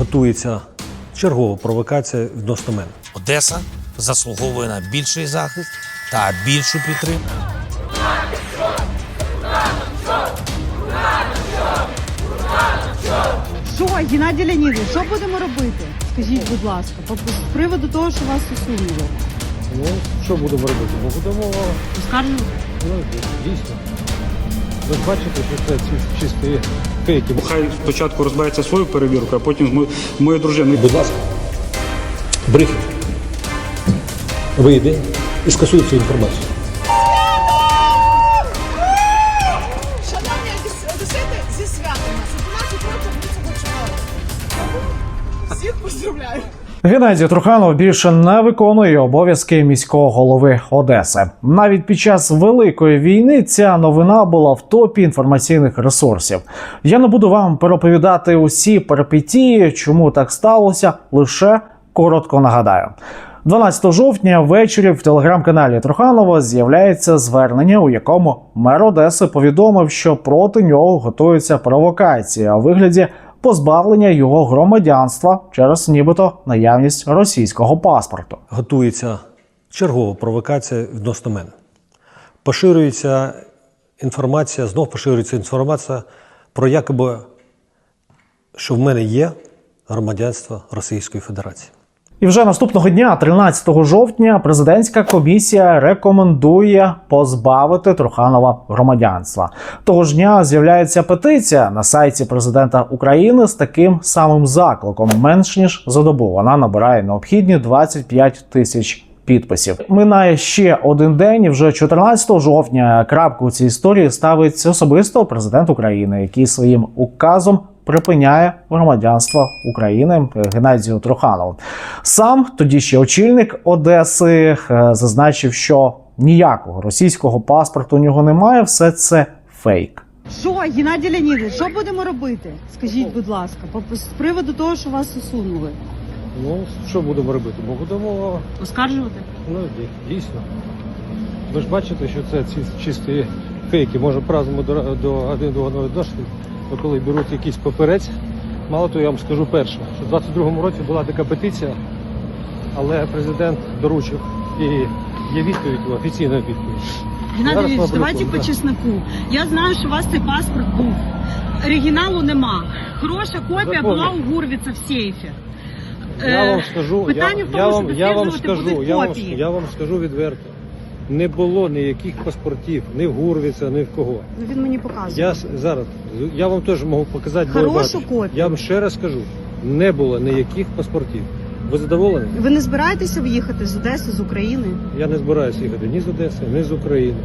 готується чергова провокація відносно мене. Одеса заслуговує на більший захист та більшу підтримку. Що, Геннадій Леонідович, що будемо робити? Скажіть, будь ласка, з приводу того, що вас усунули. Ну, що будемо робити? Ми будемо, Оскаржувати? ну, дійсно. Ви бачите, що це ці чисті фейки. Хай спочатку розбавиться свою перевірку, а потім з мою моєю дружиною. Будь ласка, брифінг. Вийди і скасуй цю інформацію. Геннадій Труханов більше не виконує обов'язки міського голови Одеси. Навіть під час великої війни ця новина була в топі інформаційних ресурсів. Я не буду вам переповідати усі перипетії, чому так сталося. Лише коротко нагадаю. 12 жовтня ввечері в телеграм-каналі Труханова з'являється звернення, у якому мер Одеси повідомив, що проти нього готується провокація у вигляді позбавлення його громадянства через нібито наявність російського паспорту. Готується чергова провокація відносно мене. Поширюється інформація, знов поширюється інформація про якоби, що в мене є громадянство Російської Федерації. І вже наступного дня, 13 жовтня, президентська комісія рекомендує позбавити Труханова громадянства. Того ж дня з'являється петиція на сайті президента України з таким самим закликом. Менш ніж за добу вона набирає необхідні 25 тисяч. Підписів минає ще один день. і Вже 14 жовтня крапку цій історії ставить особисто президент України, який своїм указом припиняє громадянство України Геннадію Труханову. Сам тоді ще очільник Одеси е, зазначив, що ніякого російського паспорту у нього немає. Все це фейк. Що, Геннадій Леонідович, що будемо робити? Скажіть, будь ласка, з приводу того, що вас усунули. Ну, що будемо робити? Ми будемо, Оскаржувати? ну, дійсно. Ви ж бачите, що це ці чисті фейки. Може, праздному до, до один до одного відношення, бо коли беруть якийсь паперець, мало того, я вам скажу перше, що в 22-му році була така петиція, але президент доручив і є відповідь, офіційна відповідь. Геннадій Зараз давайте по чесноку. Я знаю, що у вас цей паспорт був. Оригіналу нема. Хороша копія була у Гурвіца в сейфі. Я Е, вам скажу, питання я, в тому, я що вам, я вам скажу, я вам, я вам скажу відверто. Не було ніяких паспортів, ні в Гурвіца, ні в кого. Ну, він мені показує. Я с- зараз, я вам теж можу показати Хорошу багато. копію. Я вам ще раз скажу, не було ніяких паспортів. Ви задоволені? Ви не збираєтеся в'їхати з Одеси, з України, Я не збираюся їхати ні з Одеси, ні з України.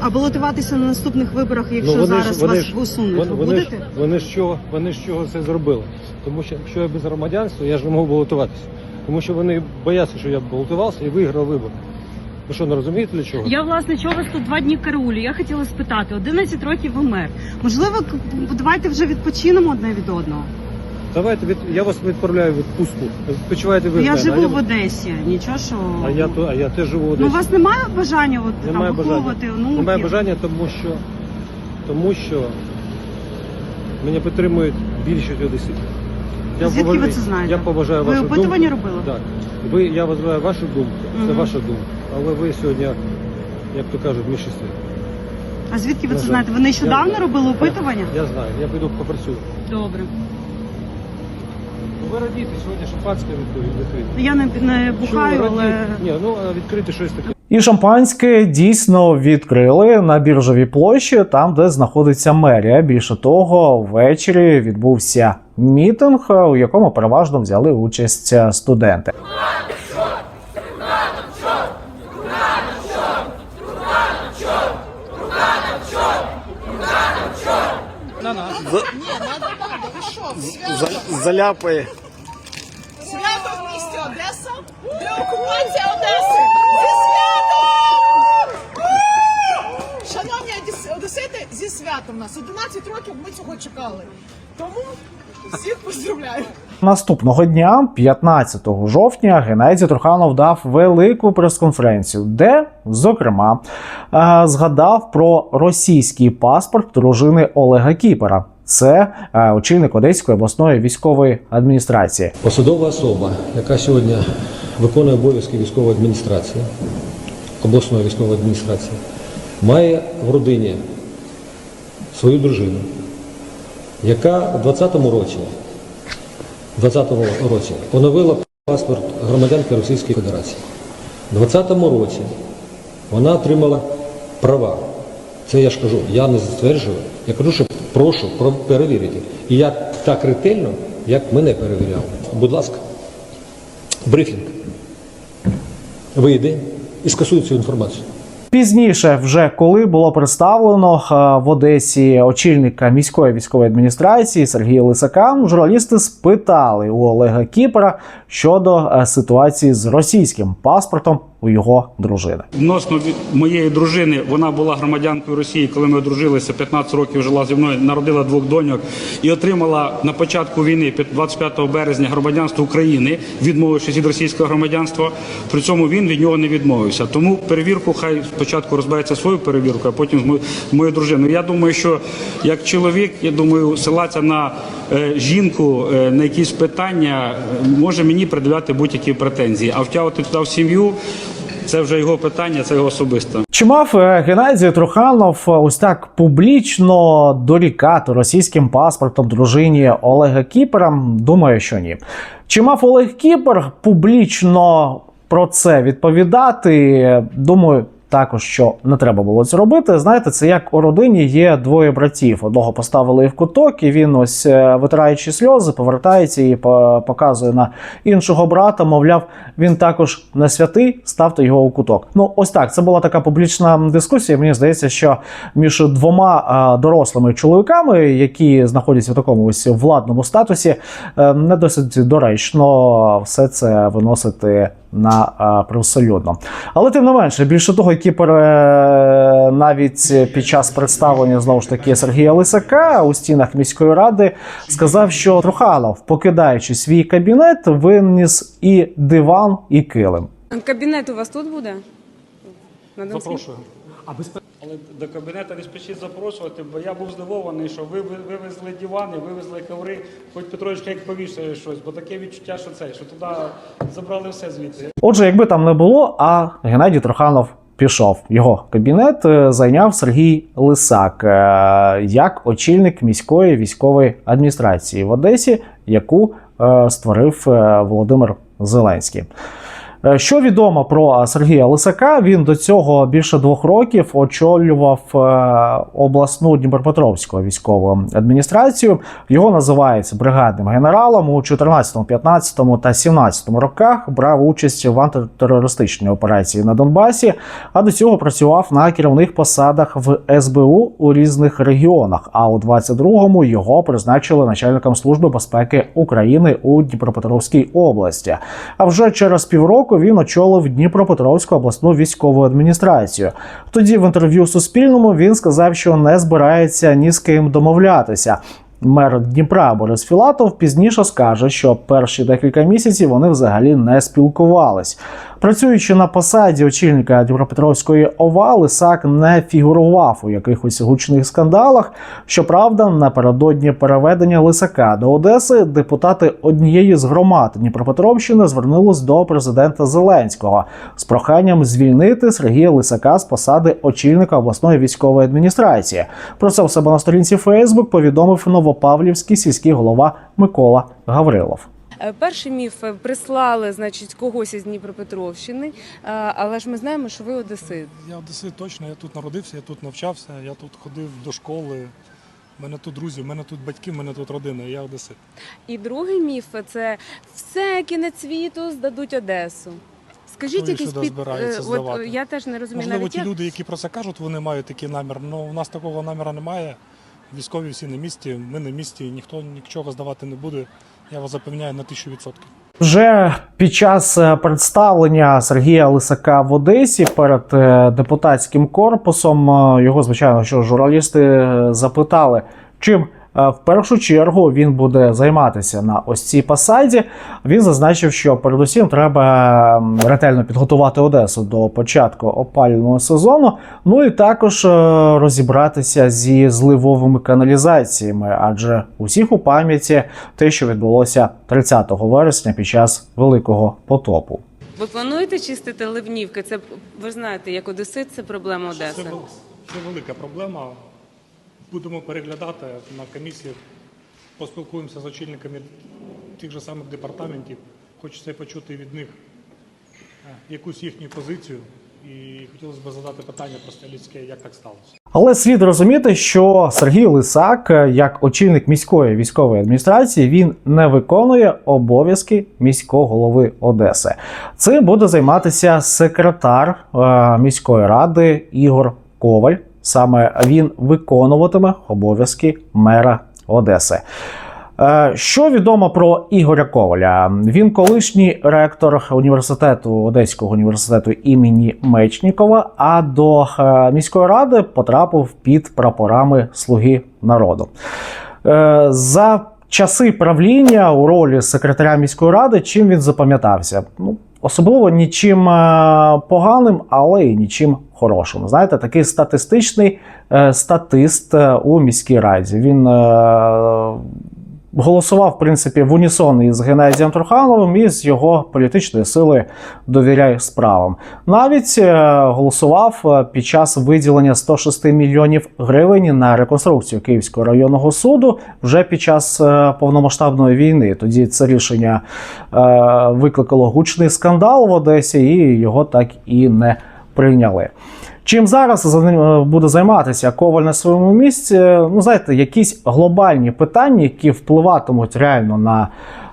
а балотуватися на наступних виборах, якщо Ну, вони ж- зараз вони вас ж- усунуть, Вони, ви вони, ж, будете? вони, ж чого, вони ж чого це зробили? Тому що якщо я без громадянства, я ж не можу балотуватися. Тому що вони бояться, що я б балотувався і виграв вибори. Ви що, не розумієте для чого? Я власне чого вас тут два дні караулю. Я хотіла спитати, 11 років ви мер. Можливо, давайте вже відпочинемо одне від одного. Давайте від я вас відправляю в відпустку. Відпочивайте ви. я живу а в Одесі. Нічого, що А я то, а я теж живу в ну Одесі. у вас немає бажання от Немає там бажання. виховувати онуків? Немає бажання, тому що тому що мене підтримують більшість одеситів. Звідки поважаю- ви це знаєте? Я поважаю Ви вашу опитування робили? Так. Ви, я вважаю вашу думку, це Мгм. ваша думка. Але ви сьогодні, як то кажуть, в більшості. А звідки ви На це жаль. знаєте? Ви нещодавно Я- робили опитування? Я знаю, я піду попрацюю. Добре. Ну, Ви радіти сьогодні шампанське відкрити. Я не, не бухаю, Чому але? Ні, ну а відкрити щось таке. І шампанське дійсно відкрили на біржовій площі, там де знаходиться мерія. Більше того, ввечері відбувся мітинг, у якому переважно взяли участь е, студенти. заляпає. Свято в місті Одеса, де окупація Одеси. Зі святом! Шановні одес- одесити, зі святом нас. 11 років ми цього чекали. Тому всіх поздравляю. Наступного дня, 15 жовтня, Геннадій Труханов дав велику прес-конференцію, де, зокрема, е, згадав про російський паспорт дружини Олега Кіпера. Це е, очільник Одеської обласної військової адміністрації. Посадова особа, яка сьогодні виконує обов'язки військової адміністрації, обласної військової адміністрації, має в родині свою дружину, яка у 20-му році, 20-му році оновила паспорт громадянки Російської Федерації. У 20-му році вона отримала права. Це я ж кажу, я не стверджую. Я кажу, що прошу про- перевірити. І я так ретельно, як мене перевіряли. Будь ласка, брифінг вийде і скасує цю інформацію. Пізніше, вже коли було представлено е, в Одесі очільника міської військової адміністрації Сергія Лисака, журналісти спитали у Олега Кіпера щодо е, ситуації з російським паспортом у його дружини. Відносно від моєї дружини, вона була громадянкою Росії, коли ми одружилися, 15 років жила зі мною, народила двох доньок і отримала на початку війни, 25 березня, громадянство України, відмовившись від російського громадянства. При цьому він від нього не відмовився. Тому перевірку хай спочатку розбереться свою перевірку, а потім з мою дружину. Я думаю, що як чоловік, я думаю, силатися на е, жінку е, на якісь питання е, може мені приділяти будь-які претензії. А втягувати туди в сім'ю. Це вже його питання, це його особисто. Чи мав е, Геннадій Труханов е, ось так публічно дорікати російським паспортом дружині Олега Кіпера? Думаю, що ні. Чи мав Олег Кіпер публічно про це відповідати? Думаю. Також що не треба було це робити. Знаєте, це як у родині є двоє братів. Одного поставили в куток, і він ось е, витираючи сльози, повертається і показує на іншого брата. Мовляв, він також не святий, ставте його у куток. Ну, ось так. Це була така публічна дискусія. Мені здається, що між двома дорослими чоловіками, які знаходяться в такому ось владному статусі, е, не досить доречно все це виносити на а, привселюдно. Але тим не менше, більше того, Кіпер е, навіть під час представлення знову ж таки Сергія Лисака у стінах міської ради сказав, що Труханов, покидаючи свій кабінет, виніс і диван, і килим. Кабінет у вас тут буде? Запрошую. Але до кабінету не спішіть запрошувати, бо я був здивований, що ви ви- вивезли дивани, вивезли коври, хоч Петрович як повішає щось, бо таке відчуття, що це, що туди забрали все звідти. Отже, якби там не було, а Геннадій Труханов пішов. Його кабінет е, зайняв Сергій Лисак е, як очільник міської військової адміністрації в Одесі, яку е, створив Володимир Зеленський. Е, Що відомо про Сергія Лисака? Він до цього більше двох років очолював е, обласну Дніпропетровську військову адміністрацію. Його називають бригадним генералом у 14, 15 та 17 роках. Брав участь в антитерористичній операції на Донбасі, а до цього працював на керівних посадах в СБУ у різних регіонах. А у 22-му його призначили начальником служби безпеки України у Дніпропетровській області. А вже через півроку він очолив Дніпропетровську обласну військову адміністрацію. Тоді в інтерв'ю Суспільному він сказав, що не збирається ні з ким домовлятися. Мер Дніпра Борис Філатов пізніше скаже, що перші декілька місяців вони взагалі не спілкувались. Працюючи на посаді очільника Дніпропетровської ОВА, Лисак не фігурував у якихось гучних скандалах. Щоправда, напередодні переведення Лисака до Одеси депутати однієї з громад Дніпропетровщини звернулись до президента Зеленського з проханням звільнити Сергія Лисака з посади очільника обласної військової адміністрації. Про це у себе на сторінці Фейсбук повідомив новопавлівський сільський голова Микола Гаврилов. Е, Перший міф е, прислали, значить, когось із Дніпропетровщини, е, але ж ми знаємо, що ви одесит. Я одесит точно, я тут народився, я тут навчався, я тут ходив до школи. У мене тут друзі, у мене тут батьки, у мене тут родина, я одесит. І другий міф це все кінець світу здадуть Одесу. Скажіть Хто сюди під от, я теж не розумію Можливо, навіть ті як. люди, які про це кажуть, вони мають такий намір. але у нас такого наміра немає. Військові всі на місці, ми на місці, ніхто нічого здавати не буде. Я вас запевняю на тисячу відсотків. Вже під час е, представлення Сергія Лисака в Одесі перед е, депутатським корпусом е, його, звичайно, що журналісти запитали, чим В першу чергу він буде займатися на ось цій посаді. Він зазначив, що передусім треба ретельно підготувати Одесу до початку опалювального сезону. Ну і також е, розібратися зі зливовими каналізаціями, адже усіх у пам'яті те, що відбулося 30 вересня під час великого потопу. Ви плануєте чистити ливнівки? Це ви знаєте, як одесит це проблема Одеси. це велика проблема. Будемо переглядати на комісії, поспілкуємося з очільниками тих же самих департаментів. Хочеться почути від них е, якусь їхню позицію. І хотілося б задати питання просто людське, як так сталося. Але слід розуміти, що Сергій Лисак, е, як очільник міської військової адміністрації, він не виконує обов'язки міського голови Одеси. Цим буде займатися секретар е, міської ради Ігор Коваль. Саме він виконуватиме обов'язки мера Одеси. Е, Що відомо про Ігоря Коваля? Він колишній ректор університету Одеського університету імені Мечнікова. А до е, міської ради потрапив під прапорами Слуги народу. Е, За часи правління у ролі секретаря міської ради, чим він запам'ятався? Ну, особливо нічим е, поганим, але й нічим хорошим. Знаєте, такий статистичний е, статист е, у міській раді. Він голосував, в принципі, в унісон із Геннадієм Трухановим і з його політичної сили довіряє справам. Навіть е, голосував е, під час виділення 106 мільйонів гривень на реконструкцію Київського районного суду вже під час е, повномасштабної війни. Тоді це рішення викликало гучний скандал в Одесі, і його так і не прийняли. Чим зараз за ним е, буде займатися Коваль на своєму місці? Ну, знаєте, якісь глобальні питання, які впливатимуть реально на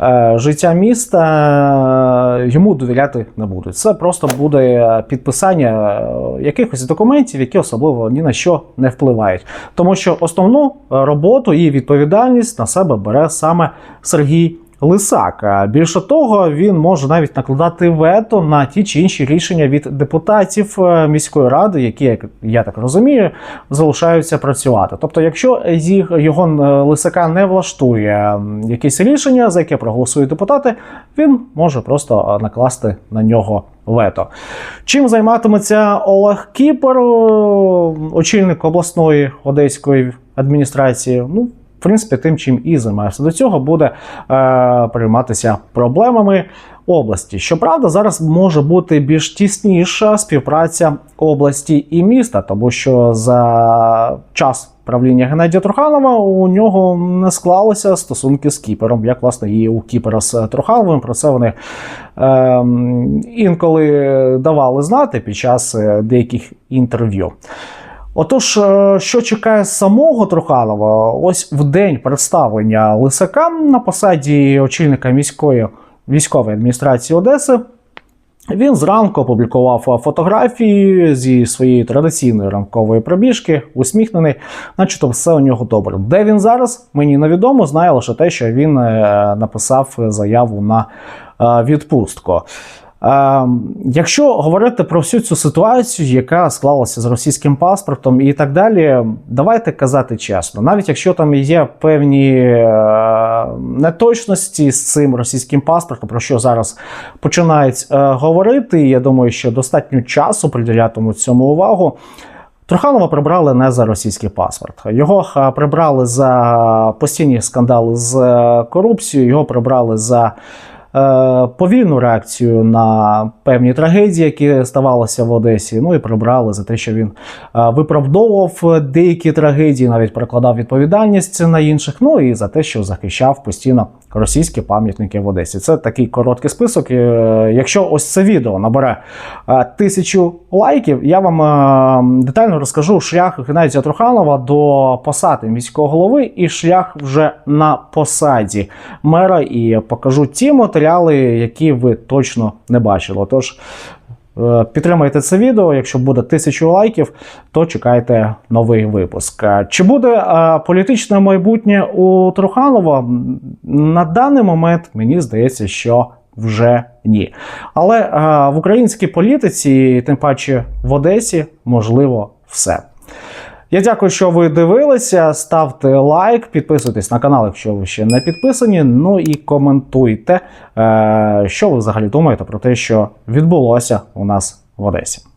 е, життя міста, е, йому довіряти не будуть. Це просто буде підписання е, якихось документів, які особливо ні на що не впливають. Тому що основну роботу і відповідальність на себе бере саме Сергій. Лисак. А Більше того, він може навіть накладати вето на ті чи інші рішення від депутатів е, міської ради, які, як я так розумію, залишаються працювати. Тобто, якщо їх його е, лисака не влаштує якесь рішення, за яке проголосують депутати, він може просто е, накласти на нього вето. Чим займатиметься Олег Кіпер, е, очільник обласної одеської адміністрації? Ну, в принципі, тим, чим і займається. До цього буде е, прийматися проблемами області. Щоправда, зараз може бути більш тісніша співпраця області і міста, тому що за час правління Геннадія Труханова у нього не склалися стосунки з Кіпером, як власне і у Кіпера з Трухановим. Про це вони е, інколи давали знати під час е, деяких інтерв'ю. Отож, е, що чекає самого Труханова? Ось в день представлення Лисака на посаді очільника міської військової адміністрації Одеси. Він зранку опублікував фотографії зі своєї традиційної ранкової пробіжки, усміхнений, начебто все у нього добре. Де він зараз? Мені невідомо. Знаю лише те, що він е, написав заяву на е, відпустку. Е, якщо говорити про всю цю ситуацію, яка склалася з російським паспортом і так далі, давайте казати чесно, навіть якщо там є певні е, неточності з цим російським паспортом, про що зараз починають е, говорити, я думаю, що достатньо часу приділятимуть цьому увагу. Труханова прибрали не за російський паспорт. Його е, прибрали за постійні скандали з корупцією, його прибрали за повільну реакцію на певні трагедії, які ставалися в Одесі. Ну і прибрали за те, що він е, виправдовував деякі трагедії, навіть прокладав відповідальність на інших. Ну і за те, що захищав постійно російські пам'ятники в Одесі. Це такий короткий список. Е, Якщо ось це відео набере е, тисячу лайків, я вам е, детально розкажу шлях Геннадія Труханова до посади міського голови і шлях вже на посаді мера, і покажу ті матеріали, які ви точно не бачили. Тож підтримайте це відео. Якщо буде тисячу лайків, то чекайте новий випуск. Е, Чи буде е, політичне майбутнє у Труханова? На даний момент мені здається, що вже ні. Але е, в українській політиці, тим паче в Одесі, можливо все. Я дякую, що ви дивилися. Ставте лайк, підписуйтесь на канал, якщо ви ще не підписані. Ну і коментуйте, е, що ви взагалі думаєте про те, що відбулося у нас в Одесі.